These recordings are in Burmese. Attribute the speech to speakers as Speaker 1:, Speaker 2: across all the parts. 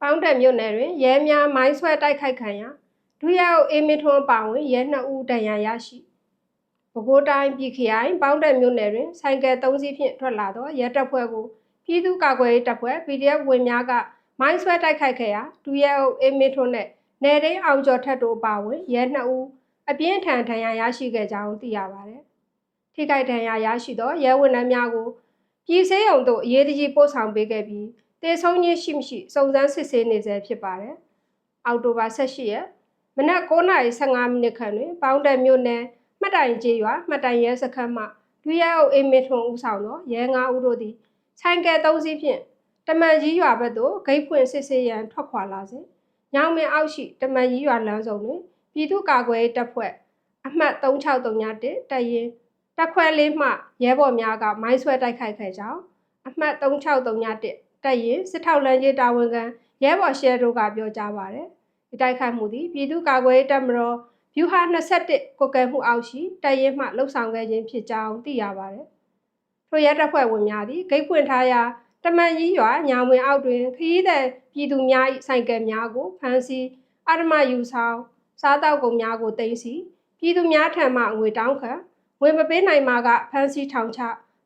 Speaker 1: ပေါင်းတက်မြို့နယ်တွင်ရဲများမိုင်းဆွဲတိုက်ခိုက်ခံရဒုရဲအုပ်အေးမင်းထွန်းပါဝင်ရဲနှစ်ဦးဒဏ်ရာရရှိပဲခူးတိုင်းပြည်ခရိုင်ပေါင်းတက်မြို့နယ်တွင်ဆိုင်ကယ်၃စီးဖြင့်ထွက်လာသောရဲတပ်ဖွဲ့ကိုပြည်သူ့ကာကွယ်ရေးတပ်ဖွဲ့ PDF ဝင်များကမိုင်းဆွဲတိုက်ခိုက်ခဲ့ရာဒုရဲအုပ်အေးမင်းထွန်းနှင့်နယ်ရင်းအောင်ကျော်ထက်တို့ပါဝင်ရဲနှစ်ဦးအပြင်းထန်ဒဏ်ရာရရှိခဲ့ကြောင်းသိရပါသည်ထိခိုက်ဒဏ်ရာရရှိသောရဲဝန်ထမ်းများကိုပြည်စည်းရုံသို့အရေးတကြီးပို့ဆောင်ပေးခဲ့ပြီး တေဆုံးခြင်းရှိမရှိစုံစမ်းစစ်ဆေးနေဆဲဖြစ်ပါတယ်။အောက်တိုဘာ18ရက်မနက်9:15မိနစ်ခန့်တွင်ပေါင်းတက်မြို့နယ်မှတ်တိုင်ကျေးရွာမှတ်တိုင်ရဲစခန်းမှဒုရဲအုပ်အေးမစ်ထွန်းဦးဆောင်သောရဲ9ဦးတို့သည်ဆိုင်ကယ်3စီးဖြင့်တမန်ကြီးရွာဘက်သို့ဂိတ်ဖွင့်စစ်ဆေးရန်ထွက်ခွာလာစဉ်ညောင်မင်းအောက်ရှိတမန်ကြီးရွာလမ်းဆောင်တွင်ပြည်သူ့ကာကွယ်ရေးတပ်ဖွဲ့အမှတ်3631တပ်ရင်းတပ်ခွဲလေးမှရဲဘော်များကမိုင်းဆွဲတိုက်ခိုက်ခဲ့ကြောင်းအမှတ်3631 တပ်ရင်းစစ်ထောက်လမ်းကြီးတာဝန်ခံရဲဘော်ရှဲတို့ကပြောကြားပါတယ်။ဒီတိုက်ခိုက်မှုသည်ပြည်သူ့ကာကွယ်ရေးတပ်မတော်ဗျူဟာ21ကိုကဲမှုအောက်ရှိတပ်ရင်းမှလှုပ်ဆောင်ခဲ့ခြင်းဖြစ်ကြောင်းသိရပါတယ်။ထိုရဲတပ်ဖွဲ့ဝင်များသည်ဂိတ်ဖွင့်ထားရာတမန်ကြီးရွာညောင်ဝင်အောက်တွင်ခရီးသည်ပြည်သူများ၏ဆိုင်ကယ်များကိုဖမ်းဆီးအဓမ္မယူဆောင်စားတောက်ကုန်များကိုတင်စီပြည်သူများထံမှငွေတောင်းခံဝင်မပေးနိုင်မှာကဖမ်းဆီးထောင်ချ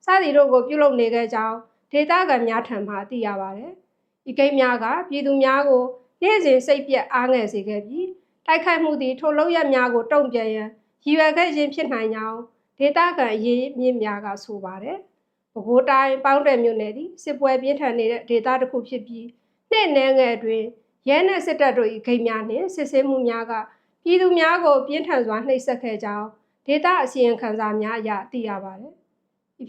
Speaker 1: စသည်တို့ကိုပြုလုပ်နေခဲ့ကြောင်း ဒေသခံများထံမှသိရပါတယ်။ဤကိန်းများကပြည်သူများကိုနေ့စဉ်စိတ်ပြက်အားငယ်စေခဲ့ပြီးတိုက်ခိုက်မှုသည်ထိုလောက်ရများကိုတုံ့ပြန်ရန်ရည်ရွယ်ခဲ့ခြင်းဖြစ်နိုင်ကြောင်းဒေသခံအရေးမြင့်များကဆိုပါတယ်။ပဲခူးတိုင်းပေါင်းတယ်မြို့နယ်သည်စစ်ပွဲပြင်းထန်နေတဲ့ဒေသတစ်ခုဖြစ်ပြီးနှစ်နည်းငယ်တွင်ရဲနှင့်စစ်တပ်တို့၏ဂိမ်းများနှင့်စစ်ဆေးမှုများကပြည်သူများကိုပြင်းထန်စွာနှိပ်စက်ခဲ့ကြောင်းဒေသအစီရင်ခံစာများအရသိရပါတယ်။ဒီ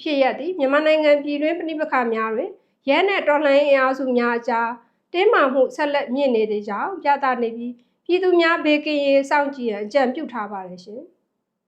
Speaker 1: ဖြစ်ရပ်သည်မြန်မာနိုင်ငံပြည်တွင်းပြည်ပခါများတွင်ရဲနှင့်တော်လှန်ရေးအင်အားစုများအကြားတင်းမာမှုဆက်လက်မြင့်နေသေးကြောင်းပြသနေပြီးပြည်သူများဘေးကင်းရေးစောင့်ကြည့်ရန်အကြံပြုထားပါတယ်ရှင်။